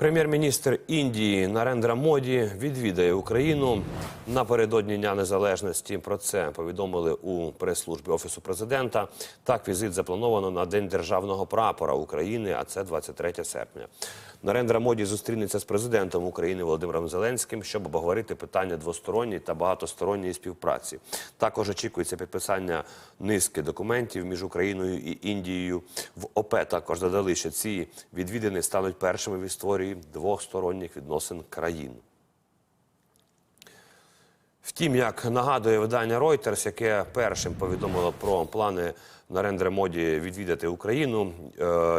Прем'єр-міністр Індії Нарендра Моді відвідає Україну напередодні Дня Незалежності. Про це повідомили у прес-службі офісу президента. Так, візит заплановано на День державного прапора України, а це 23 серпня. Нарендра Моді зустрінеться з президентом України Володимиром Зеленським, щоб обговорити питання двосторонньої та багатосторонньої співпраці. Також очікується підписання низки документів між Україною і Індією. В ОП також додали, що ці відвідини стануть першими в історії двосторонніх відносин країн. Втім, як нагадує видання Reuters, яке першим повідомило про плани Нарендра Моді відвідати Україну,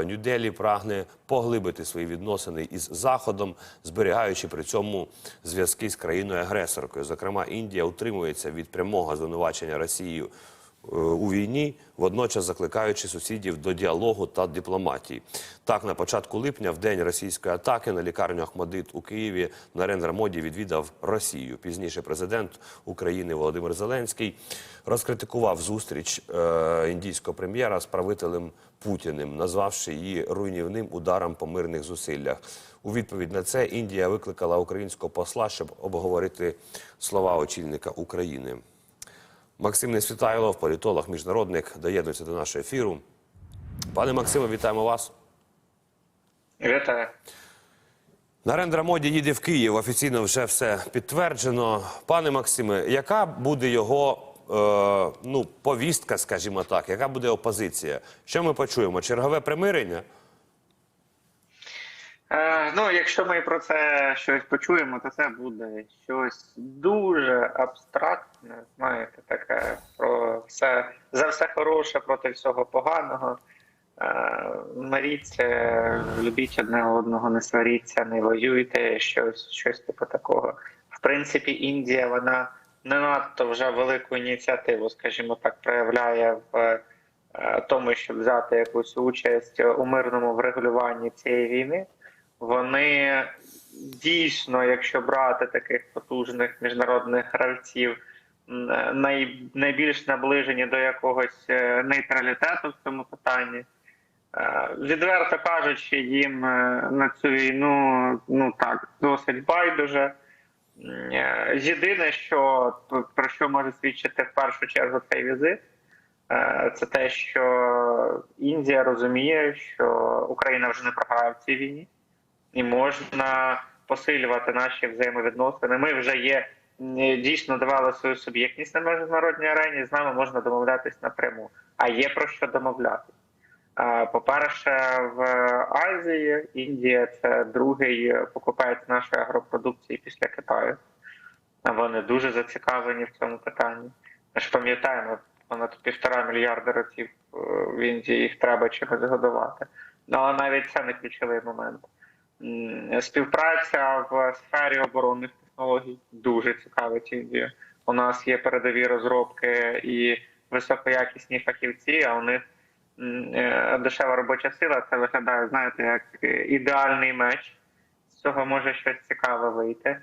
Нью-Делі прагне поглибити свої відносини із Заходом, зберігаючи при цьому зв'язки з країною-агресоркою. Зокрема, Індія утримується від прямого звинувачення Росією у війні, водночас закликаючи сусідів до діалогу та дипломатії. Так, на початку липня, в день російської атаки на лікарню Ахмадит у Києві, Нарендра Моді відвідав Росію. Пізніше президент України Володимир Зеленський розкритикував зустріч е, індійського прем'єра з правителем Путіним, назвавши її руйнівним ударом по мирних зусиллях. У відповідь на це Індія викликала українського посла, щоб обговорити слова очільника України. Максим Несвітайлов, політолог, міжнародник, доєднується до нашого ефіру. Пане Максиме, вітаємо вас. Вітаю. Нарендра Моді їде в Київ. Офіційно вже все підтверджено. Пане Максиме, яка буде його е, ну, повістка, скажімо так, яка буде опозиція? Що ми почуємо? Чергове примирення? Е, ну, якщо ми про це щось почуємо, то це буде щось дуже абстрактне, знаєте, таке про все за все хороше проти всього поганого. Е, Миріться, любіть одне одного, не сваріться, не воюйте, щось, щось типу такого. В принципі, Індія вона не надто вже велику ініціативу, скажімо так, проявляє в е, тому, щоб взяти якусь участь у мирному врегулюванні цієї війни. Вони дійсно, якщо брати таких потужних міжнародних гравців, най, найбільш наближені до якогось е, нейтралітету в цьому питанні. Е, Відверто кажучи, їм е, на цю війну ну так досить байдуже. Е, Єдине, що про що може свідчити в першу чергу цей візит, е, це те, що Індія розуміє, що Україна вже не програє в цій війні і можна посилювати наші взаємовідносини. Ми вже є дійсно давали свою суб'єктність на міжнародній арені. З нами можна домовлятись напряму. А є про що домовлятись. А, По-перше, в Азії Індія це другий покупець нашої агропродукції після Китаю. Вони дуже зацікавлені в цьому питанні. Ми ж пам'ятаємо, понад півтора мільярда років е, в Індії їх треба чимось годувати. Ну, але навіть це не ключовий момент. Співпраця в сфері оборонних технологій дуже цікавить Індію. У нас є передові розробки і високоякісні фахівці, а у них е, дешева робоча сила. Це виглядає, знаєте, як ідеальний меч. З цього може щось цікаве вийти.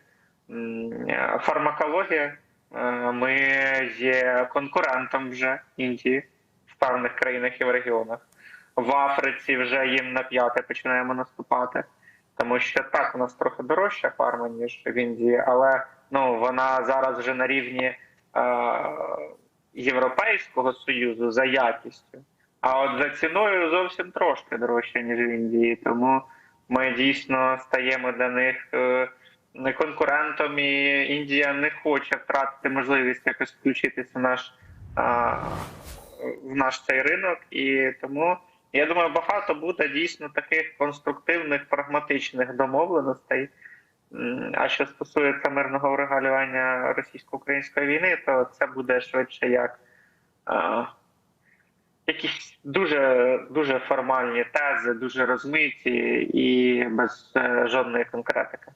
Е, Фармакологія. Е, Ми є конкурентом вже Індії в певних країнах і в регіонах. В Африці вже їм на п'яте починаємо наступати. Тому що так, у нас трохи дорожча фарма, ніж в Індії, але ну вона зараз вже на рівні е, Європейського Союзу за якістю. А от за ціною зовсім трошки дорожча, ніж в Індії. Тому ми дійсно стаємо для них е, не конкурентом, і Індія не хоче втратити можливість якось включитися в наш, е, в наш цей ринок. І тому я думаю, багато буде дійсно таких конструктивних, прагматичних домовленостей. А що стосується мирного врегулювання російсько-української війни, то це буде швидше як а, якісь дуже дуже формальні тези, дуже розмиті і без е, жодної конкретики.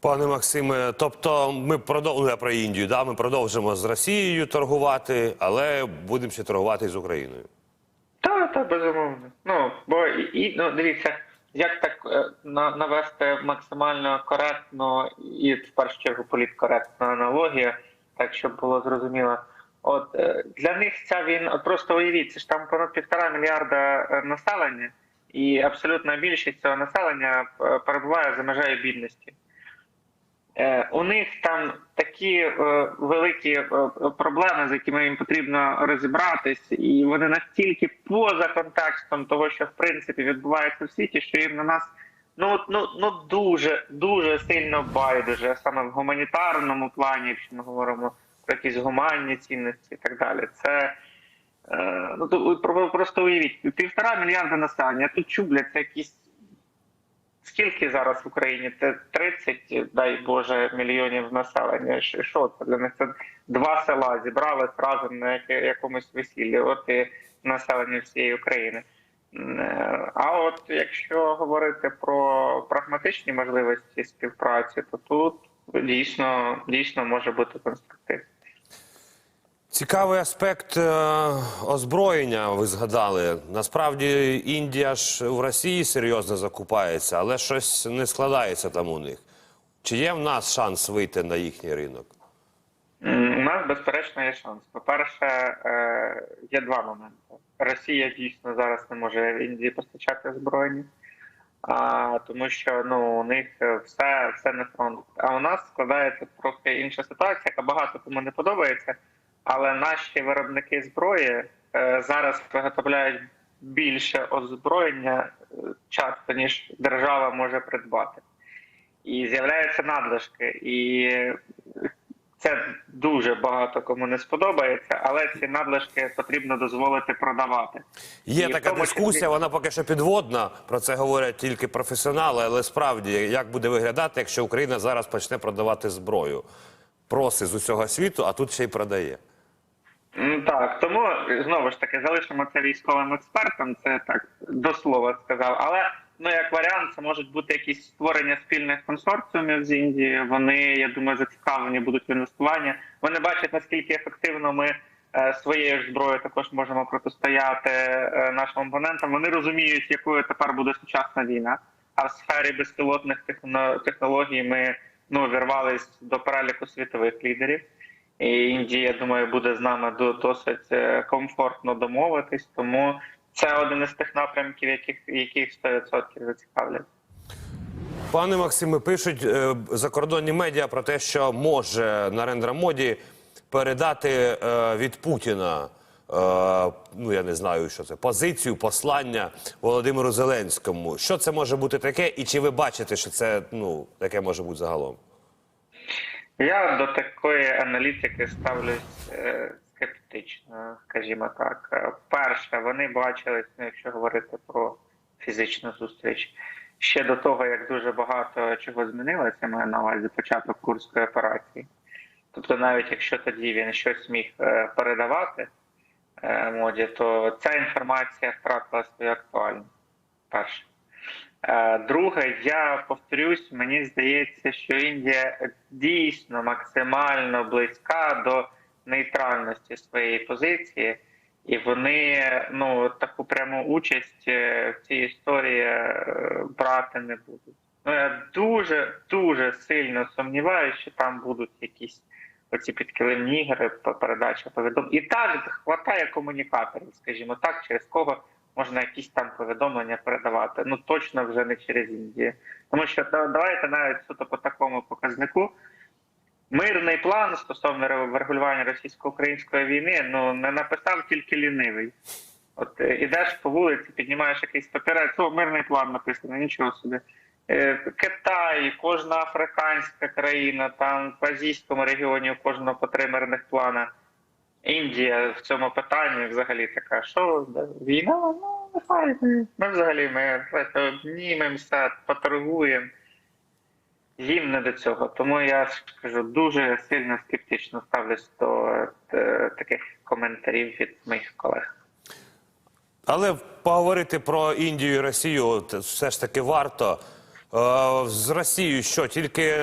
Пане Максиме, тобто ми продовжуємо про Індію. Да? Ми продовжимо з Росією торгувати, але будемо ще торгувати з Україною. Та, та, безумовно. Ну, бо і, ну, дивіться, як так е, на, навести максимально коректно і в першу чергу політкоректну аналогію, так щоб було зрозуміло. От е, для них ця от просто уявіть, це ж там понад півтора мільярда е, населення, і абсолютна більшість цього населення перебуває за межею бідності. Е, У них там такі е, великі е, проблеми, з якими їм потрібно розібратись, і вони настільки поза контекстом того, що в принципі відбувається в світі, що їм на нас ну ну ну дуже дуже сильно байдуже, саме в гуманітарному плані, якщо ми говоримо про якісь гуманні цінності і так далі. Це е, ну то про- просто уявіть півтора мільярда населення. Тут чубляться якісь. Скільки зараз в Україні? Це 30, дай Боже, мільйонів населення. Що це для них? Це два села зібрали разом на якомусь весіллі. От і населення всієї України. Е, А от якщо говорити про прагматичні можливості співпраці, то тут дійсно дійсно може бути конструктив. Цікавий аспект е, озброєння. Ви згадали. Насправді Індія ж в Росії серйозно закупається, але щось не складається там у них. Чи є в нас шанс вийти на їхній ринок? У нас безперечно є шанс. По-перше, е, є два моменти. Росія дійсно зараз не може Індії постачати озброєння, а, тому що ну у них все, все на фронт. А у нас складається трохи інша ситуація, яка багато кому не подобається. Але наші виробники зброї е, зараз виготовляють більше озброєння е, часто ніж держава може придбати. І з'являються надлишки. І це дуже багато кому не сподобається, але ці надлишки потрібно дозволити продавати. Є І така тому дискусія, вона поки що підводна. Про це говорять тільки професіонали. Але справді, як буде виглядати, якщо Україна зараз почне продавати зброю? Просить з усього світу, а тут ще й продає. Так, тому знову ж таки залишимо це військовим експертам. Це так до слова сказав. Але ну як варіант, це можуть бути якісь створення спільних консорціумів з Індії. Вони, я думаю, зацікавлені будуть в інвестуванні. Вони бачать наскільки ефективно ми е, своєю ж зброєю також можемо протистояти е, нашим опонентам. Вони розуміють, якою тепер буде сучасна війна. А в сфері безпілотних техно- технологій ми ну вірвались до переліку світових лідерів. І Індія, я думаю, буде з нами до- досить е, комфортно домовитись. Тому це один із тих напрямків, яких яких 100% зацікавлять. Пане Максиме, пишуть е, закордонні медіа про те, що може Нарендра Моді передати е, від Путіна, ну я не знаю, що це, позицію, послання Володимиру Зеленському. Що це може бути таке, і чи ви бачите, що це ну таке може бути загалом? Я до такої аналітики ставлюсь е, скептично, скажімо так. Е, Перше, вони бачились, ну, якщо говорити про фізичну зустріч, ще до того, як дуже багато чого змінилося, маю на увазі початок курської операції. Тобто, навіть якщо тоді він щось міг е, передавати моді, то ця інформація втратила свою актуальність. Перше. Е, Друге, я повторюсь, мені здається, що Індія дійсно максимально близька до нейтральності своєї позиції, і вони ну таку пряму участь е, в цій історії е, брати не будуть. Ну я дуже дуже сильно сумніваюся, що там будуть якісь оці підкилимні ігри, передача повідомлень. І так хватає комунікаторів, скажімо так, через кого можна якісь там повідомлення передавати. Ну точно вже не через Індію. Тому що давайте навіть суто по такому показнику. Мирний план стосовно ре- врегулювання російсько-української війни ну не написав тільки лінивий. От е, ідеш по вулиці, піднімаєш якийсь папірець, о, мирний план написано, нічого собі. Е, Китай, кожна африканська країна, там в азійському регіоні у кожного по три мирних плана. Індія в цьому питанні взагалі така, що війна, ну нехай ми, взагалі ми обнімемося, поторгуємо. Їм не до цього. Тому я кажу, дуже сильно скептично ставлюсь до е, таких коментарів від моїх колег. Але поговорити про Індію і Росію все ж таки варто. Е, з Росією що? Тільки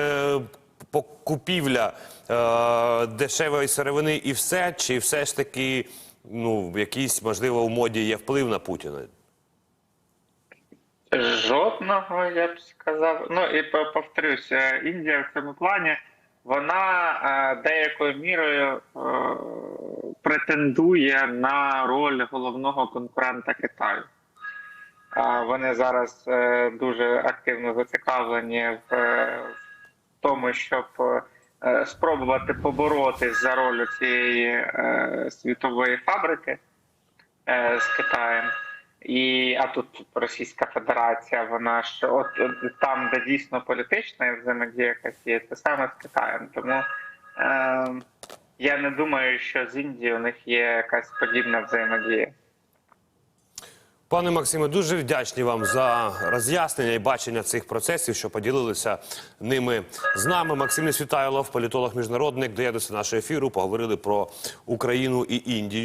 е, по- купівля е, дешевої сировини і все? Чи все ж таки ну, якийсь, можливо, у моді є вплив на Путіна? Жодного, я б сказав. Ну і по- повторюся, Індія в цьому плані вона е, деякою мірою е, претендує на роль головного конкурента Китаю. А Вони зараз е, дуже активно зацікавлені е, в тому, щоб е, спробувати поборотись за роль цієї е, світової фабрики е, з Китаєм. І а тут Російська Федерація, вона ж от, от там, де дійсно політична взаємодія якась є, це саме з Китаєм. Тому е, я не думаю, що з Індією у них є якась подібна взаємодія. Пане Максиме, дуже вдячні вам за роз'яснення і бачення цих процесів, що поділилися ними з нами. Максим Несвітайлов, політолог міжнародник, доєднався до нашого ефіру. Поговорили про Україну і Індію.